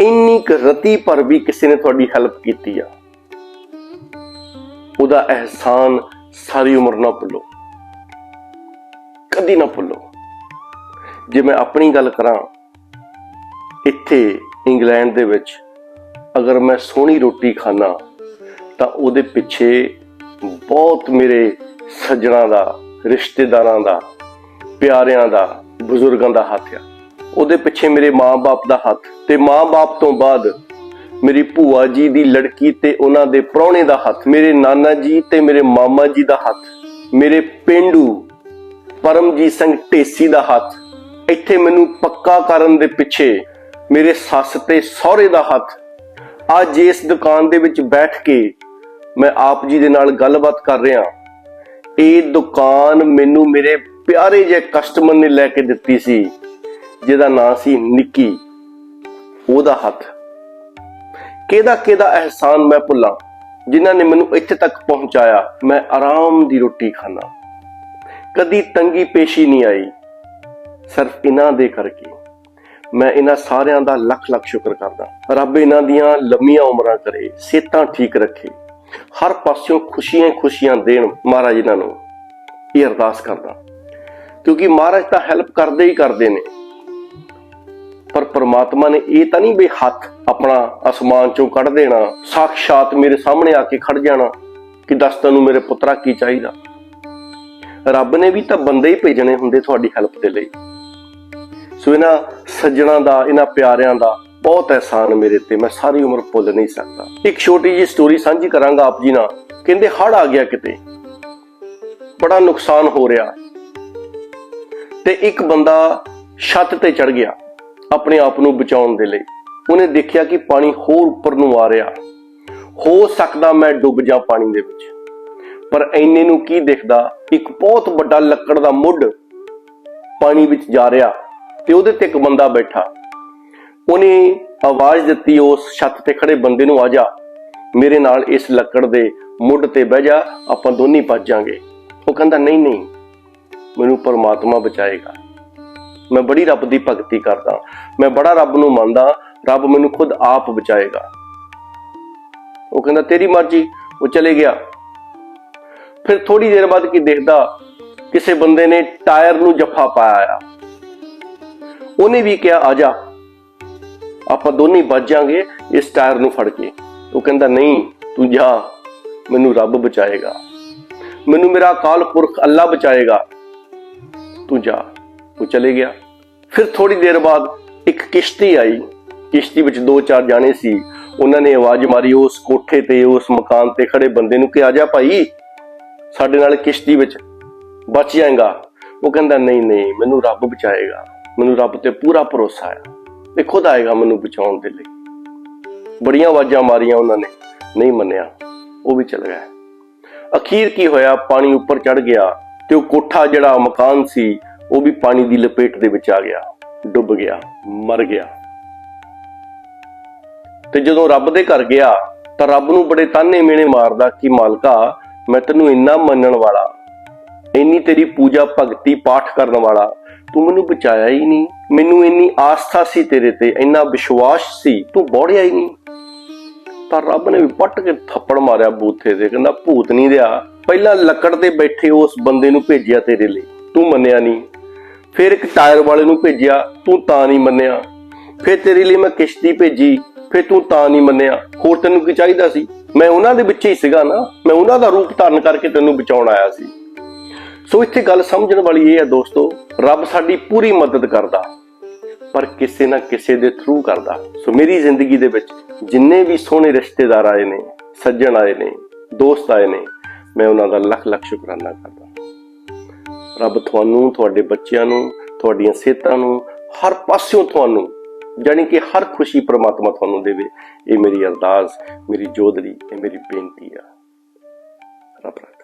ਇੰਨੀ ਕੁ ਰਤੀ ਪਰ ਵੀ ਕਿਸੇ ਨੇ ਤੁਹਾਡੀ ਹੈਲਪ ਕੀਤੀ ਆ। ਉਹਦਾ ਅਹਿਸਾਨ ਸਾਰੀ ਉਮਰ ਨਾ ਭੁੱਲੋ। ਕਦੀ ਨਾ ਭੁੱਲੋ। ਜੇ ਮੈਂ ਆਪਣੀ ਗੱਲ ਕਰਾਂ, ਇੱਥੇ ਇੰਗਲੈਂਡ ਦੇ ਵਿੱਚ ਅਗਰ ਮੈਂ ਸੋਹਣੀ ਰੋਟੀ ਖਾਣਾ ਤਾਂ ਉਹਦੇ ਪਿੱਛੇ ਬਹੁਤ ਮੇਰੇ ਸੱਜਣਾ ਦਾ, ਰਿਸ਼ਤੇਦਾਰਾਂ ਦਾ, ਪਿਆਰਿਆਂ ਦਾ, ਬਜ਼ੁਰਗਾਂ ਦਾ ਹੱਥ ਆ। ਉਹਦੇ ਪਿੱਛੇ ਮੇਰੇ ਮਾਂ-ਬਾਪ ਦਾ ਹੱਥ ਤੇ ਮਾਂ-ਬਾਪ ਤੋਂ ਬਾਅਦ ਮੇਰੀ ਭੂਆ ਜੀ ਦੀ ਲੜਕੀ ਤੇ ਉਹਨਾਂ ਦੇ ਪ੍ਰਾਹੁਣੇ ਦਾ ਹੱਥ, ਮੇਰੇ ਨਾਨਾ ਜੀ ਤੇ ਮੇਰੇ ਮਾਮਾ ਜੀ ਦਾ ਹੱਥ, ਮੇਰੇ ਪਿੰਡੂ ਪਰਮਜੀਤ ਸਿੰਘ ਢੇਸੀ ਦਾ ਹੱਥ, ਇੱਥੇ ਮੈਨੂੰ ਪੱਕਾ ਕਰਨ ਦੇ ਪਿੱਛੇ ਮੇਰੇ ਸੱਸ ਤੇ ਸਹੁਰੇ ਦਾ ਹੱਥ, ਅੱਜ ਇਸ ਦੁਕਾਨ ਦੇ ਵਿੱਚ ਬੈਠ ਕੇ ਮੈਂ ਆਪ ਜੀ ਦੇ ਨਾਲ ਗੱਲਬਾਤ ਕਰ ਰਿਹਾ। ਇਹ ਦੁਕਾਨ ਮੈਨੂੰ ਮੇਰੇ ਪਿਆਰੇ ਜਿਹੇ ਕਸਟਮਰ ਨੇ ਲੈ ਕੇ ਦਿੱਤੀ ਸੀ। ਜਿਹਦਾ ਨਾਂ ਸੀ ਨਿੱਕੀ। ਉਹਦਾ ਹੱਥ। ਕਿਹਦਾ ਕਿਹਦਾ ਅਹਿਸਾਨ ਮੈਂ ਭੁੱਲਾਂ। ਜਿਨ੍ਹਾਂ ਨੇ ਮੈਨੂੰ ਇੱਥੇ ਤੱਕ ਪਹੁੰਚਾਇਆ, ਮੈਂ ਆਰਾਮ ਦੀ ਰੋਟੀ ਖਾਣਾ ਕਦੀ ਤੰਗੀ ਪੇਸ਼ੀ ਨਹੀਂ ਆਈ। ਸਿਰਫ ਇਹਨਾਂ ਦੇ ਕਰਕੇ। ਮੈਂ ਇਹਨਾਂ ਸਾਰਿਆਂ ਦਾ ਲੱਖ ਲੱਖ ਸ਼ੁਕਰ ਕਰਦਾ। ਰੱਬ ਇਹਨਾਂ ਦੀਆਂ ਲੰਮੀਆਂ ਉਮਰਾਂ ਕਰੇ, ਸਿਹਤਾਂ ਠੀਕ ਰੱਖੇ। ਹਰ ਪਾਸਿਓਂ ਖੁਸ਼ੀਆਂ ਖੁਸ਼ੀਆਂ ਦੇਣ ਮਹਾਰਾਜ ਇਹਨਾਂ ਨੂੰ। ਇਹ ਅਰਦਾਸ ਕਰਦਾ। ਕਿਉਂਕਿ ਮਹਾਰਾਜ ਤਾਂ ਹੈਲਪ ਕਰਦੇ ਹੀ ਕਰਦੇ ਨੇ। ਪਰ ਪ੍ਰਮਾਤਮਾ ਨੇ ਇਹ ਤਾਂ ਨਹੀਂ ਵੀ ਹੱਥ ਆਪਣਾ ਅਸਮਾਨ ਚੋਂ ਕੱਢ ਦੇਣਾ ਸਾਖਸ਼ਾਤ ਮੇਰੇ ਸਾਹਮਣੇ ਆ ਕੇ ਖੜ ਜਾਣਾ ਕਿ ਦੱਸ ਤੈਨੂੰ ਮੇਰੇ ਪੁੱਤਰਾ ਕੀ ਚਾਹੀਦਾ। ਰੱਬ ਨੇ ਵੀ ਤਾਂ ਬੰਦੇ ਹੀ ਭੇਜਣੇ ਹੁੰਦੇ ਤੁਹਾਡੀ ਹੈਲਪ ਦੇ ਲਈ। ਸੋ ਇਹਨਾਂ ਸੱਜਣਾ ਦਾ, ਇਹਨਾਂ ਪਿਆਰਿਆਂ ਦਾ ਬਹੁਤ ਅਹਿਸਾਨ ਮੇਰੇ ਤੇ, ਮੈਂ ਸਾਰੀ ਉਮਰ ਭੁੱਲ ਨਹੀਂ ਸਕਦਾ। ਇੱਕ ਛੋਟੀ ਜਿਹੀ ਸਟੋਰੀ ਸਾਂਝੀ ਕਰਾਂਗਾ ਆਪ ਜੀ ਨਾਲ। ਕਹਿੰਦੇ ਹੜ ਆ ਗਿਆ ਕਿਤੇ। ਬੜਾ ਨੁਕਸਾਨ ਹੋ ਰਿਹਾ। ਤੇ ਇੱਕ ਬੰਦਾ ਛੱਤ ਤੇ ਚੜ ਗਿਆ। ਆਪਣੇ ਆਪ ਨੂੰ ਬਚਾਉਣ ਦੇ ਲਈ। ਉਹਨੇ ਦੇਖਿਆ ਕਿ ਪਾਣੀ ਹੋਰ ਉੱਪਰ ਨੂੰ ਆ ਰਿਹਾ। ਹੋ ਸਕਦਾ ਮੈਂ ਡੁੱਬ ਜਾ ਪਾਣੀ ਦੇ ਵਿੱਚ। ਪਰ ਐਨੇ ਨੂੰ ਕੀ ਦਿਖਦਾ? ਇੱਕ ਬਹੁਤ ਵੱਡਾ ਲੱਕੜ ਦਾ ਮੁੱਢ ਪਾਣੀ ਵਿੱਚ ਜਾ ਰਿਹਾ ਤੇ ਉਹਦੇ ਤੇ ਇੱਕ ਬੰਦਾ ਬੈਠਾ। ਉਹਨੇ ਆਵਾਜ਼ ਦਿੱਤੀ ਉਸ ਛੱਤ ਤੇ ਖੜੇ ਬੰਦੇ ਨੂੰ, ਆ ਜਾ, ਮੇਰੇ ਨਾਲ ਇਸ ਲੱਕੜ ਦੇ ਮੁੱਢ ਤੇ ਬਹਿ ਜਾ, ਆਪਾਂ ਦੋਨੇ ਭੱਜ ਜਾਾਂਗੇ। ਉਹ ਕਹਿੰਦਾ, ਨਹੀਂ ਨਹੀਂ, ਮੈਨੂੰ ਪਰਮਾਤਮਾ ਬਚਾਏਗਾ। ਮੈਂ ਬੜੀ ਰੱਬ ਦੀ ਭਗਤੀ ਕਰਦਾ। ਮੈਂ ਬੜਾ ਰੱਬ ਨੂੰ ਮੰਨਦਾ, ਰੱਬ ਮੈਨੂੰ ਖੁਦ ਆਪ ਬਚਾਏਗਾ। ਉਹ ਕਹਿੰਦਾ, ਤੇਰੀ ਮਰਜ਼ੀ। ਉਹ ਚਲੇ ਗਿਆ। ਫਿਰ ਥੋੜੀ ਦੇਰ ਬਾਅਦ ਕੀ ਦੇਖਦਾ, ਕਿਸੇ ਬੰਦੇ ਨੇ ਟਾਇਰ ਨੂੰ ਜੱਫਾ ਪਾਇਆ ਆ। ਉਹਨੇ ਵੀ ਕਿਹਾ, ਆ ਜਾ। ਆਪਾਂ ਦੋਨੇ ਬਚ ਜਾਾਂਗੇ, ਇਸ ਟਾਇਰ ਨੂੰ ਫੜ ਕੇ। ਉਹ ਕਹਿੰਦਾ, ਨਹੀਂ, ਤੂੰ ਜਾ। ਮੈਨੂੰ ਰੱਬ ਬਚਾਏਗਾ। ਮੈਨੂੰ ਮੇਰਾ ਅਕਾਲ ਪੁਰਖ ਅੱਲਾ ਬਚਾਏਗਾ। ਤੂੰ ਜਾ। ਉਹ ਚਲੇ ਗਿਆ। ਫਿਰ ਥੋੜੀ ਦੇਰ ਬਾਅਦ ਇੱਕ ਕਿਸ਼ਤੀ ਆਈ। ਕਿਸ਼ਤੀ ਵਿੱਚ ਦੋ ਚਾਰ ਜਾਣੇ ਸੀ। ਉਹਨਾਂ ਨੇ ਆਵਾਜ਼ ਮਾਰੀ, ਉਸ ਕੋਠੇ ਤੇ, ਉਸ ਮਕਾਨ ਤੇ ਖੜੇ ਬੰਦੇ ਨੂੰ ਕਿ ਆ ਜਾ ਭਾਈ। ਸਾਡੇ ਨਾਲ ਕਿਸ਼ਤੀ ਵਿੱਚ ਬਚ ਜਾਏਗਾ। ਉਹ ਕਹਿੰਦਾ, ਨਹੀਂ ਨਹੀਂ, ਮੈਨੂੰ ਰੱਬ ਬਚਾਏਗਾ। ਮੈਨੂੰ ਰੱਬ ਤੇ ਪੂਰਾ ਭਰੋਸਾ ਹੈ। ਇਹ ਖੁਦ ਆਏਗਾ ਮੈਨੂੰ ਬਚਾਉਣ ਦੇ ਲਈ। ਬੜੀਆਂ ਆਵਾਜ਼ਾਂ ਮਾਰੀਆਂ ਉਹਨਾਂ ਨੇ। ਨਹੀਂ ਮੰਨਿਆ। ਉਹ ਵੀ ਚਲ ਗਿਆ ਅਖੀਰ ਕੀ ਹੋਇਆ? ਪਾਣੀ ਉੱਪਰ ਚੜ ਗਿਆ ਤੇ ਉਹ ਕੋਠਾ, ਜਿਹੜਾ ਮਕਾਨ ਸੀ ਉਹ ਵੀ ਪਾਣੀ ਦੀ ਲਪੇਟ ਦੇ ਵਿੱਚ ਆ ਗਿਆ, ਡੁੱਬ ਗਿਆ, ਮਰ ਗਿਆ। ਤੇ ਜਦੋਂ ਰੱਬ ਦੇ ਘਰ ਗਿਆ, ਤਾਂ ਰੱਬ ਨੂੰ ਬੜੇ ਤਾਨੇ ਮੇਣੇ ਮਾਰਦਾ ਕਿ, ਮਾਲਕਾ, ਮੈਂ ਤੈਨੂੰ ਇੰਨਾ ਮੰਨਣ ਵਾਲਾ, ਇੰਨੀ ਤੇਰੀ ਪੂਜਾ ਭਗਤੀ ਪਾਠ ਕਰਨ ਵਾਲਾ, ਤੂੰ ਮੈਨੂੰ ਬਚਾਇਆ ਹੀ ਨਹੀਂ। ਮੈਨੂੰ ਇੰਨੀ ਆਸਥਾ ਸੀ ਤੇਰੇ ਤੇ, ਇੰਨਾ ਵਿਸ਼ਵਾਸ ਸੀ, ਤੂੰ ਬੋੜਿਆ ਹੀ ਨਹੀਂ। ਤਾਂ ਰੱਬ ਨੇ ਵੀ ਪੱਟ ਕੇ ਥੱਪੜ ਮਾਰਿਆ ਬੂਥੇ ਤੇ, ਕਹਿੰਦਾ, ਭੂਤ ਨਹੀਂ ਦਿਆ ਪਹਿਲਾਂ ਲੱਕੜ ਤੇ ਬੈਠੇ ਉਸ ਬੰਦੇ ਨੂੰ ਭੇਜਿਆ ਤੇਰੇ ਲਈ। ਤੂੰ ਮੰਨਿਆ ਨਹੀਂ। ਫਿਰ ਇੱਕ ਟਾਇਰ ਵਾਲੇ ਨੂੰ ਭੇਜਿਆ, ਤੂੰ ਤਾਂ ਨਹੀਂ ਮੰਨਿਆ। ਫਿਰ ਤੇਰੇ ਲਈ ਮੈਂ ਕਿਸ਼ਤੀ ਭੇਜੀ, ਫਿਰ ਤੂੰ ਤਾਂ ਨਹੀਂ ਮੰਨਿਆ। ਹੋਰ ਤੈਨੂੰ ਕੀ ਚਾਹੀਦਾ ਸੀ? ਮੈਂ ਉਹਨਾਂ ਦੇ ਵਿੱਚ ਹੀ ਸੀਗਾ ਨਾ, ਮੈਂ ਉਹਨਾਂ ਦਾ ਰੂਪ ਧਾਰਨ ਕਰਕੇ ਤੈਨੂੰ ਬਚਾਉਣ ਆਇਆ ਸੀ। ਸੋ ਇੱਥੇ ਗੱਲ ਸਮਝਣ ਵਾਲੀ ਇਹ ਹੈ ਦੋਸਤੋ, ਰੱਬ ਸਾਡੀ ਪੂਰੀ ਮਦਦ ਕਰਦਾ, ਪਰ ਕਿਸੇ ਨਾ ਕਿਸੇ ਦੇ ਥਰੂ ਕਰਦਾ। ਸੋ ਮੇਰੀ ਜ਼ਿੰਦਗੀ ਦੇ ਵਿੱਚ ਜਿੰਨੇ ਵੀ ਸੋਹਣੇ ਰਿਸ਼ਤੇਦਾਰ ਆਏ ਨੇ, ਸੱਜਣ ਆਏ ਨੇ, ਦੋਸਤ ਆਏ ਨੇ, ਮੈਂ ਉਹਨਾਂ ਦਾ ਲੱਖ ਲੱਖ ਸ਼ੁਕਰਾਨਾ ਕਰਦਾ। ਰੱਬ ਤੁਹਾਨੂੰ, ਤੁਹਾਡੇ ਬੱਚਿਆਂ ਨੂੰ, ਤੁਹਾਡੀਆਂ ਸਿਹਤਾਂ ਨੂੰ, ਹਰ ਪਾਸਿਓਂ ਤੁਹਾਨੂੰ, ਜਾਣੀ ਕਿ ਹਰ ਖੁਸ਼ੀ ਪ੍ਰਮਾਤਮਾ ਤੁਹਾਨੂੰ ਦੇਵੇ। ਇਹ ਮੇਰੀ ਅਰਦਾਸ, ਮੇਰੀ ਜੋਦਰੀ, ਇਹ ਮੇਰੀ ਬੇਨਤੀ ਆ। ਰੱਬ ਰੱਖੇ।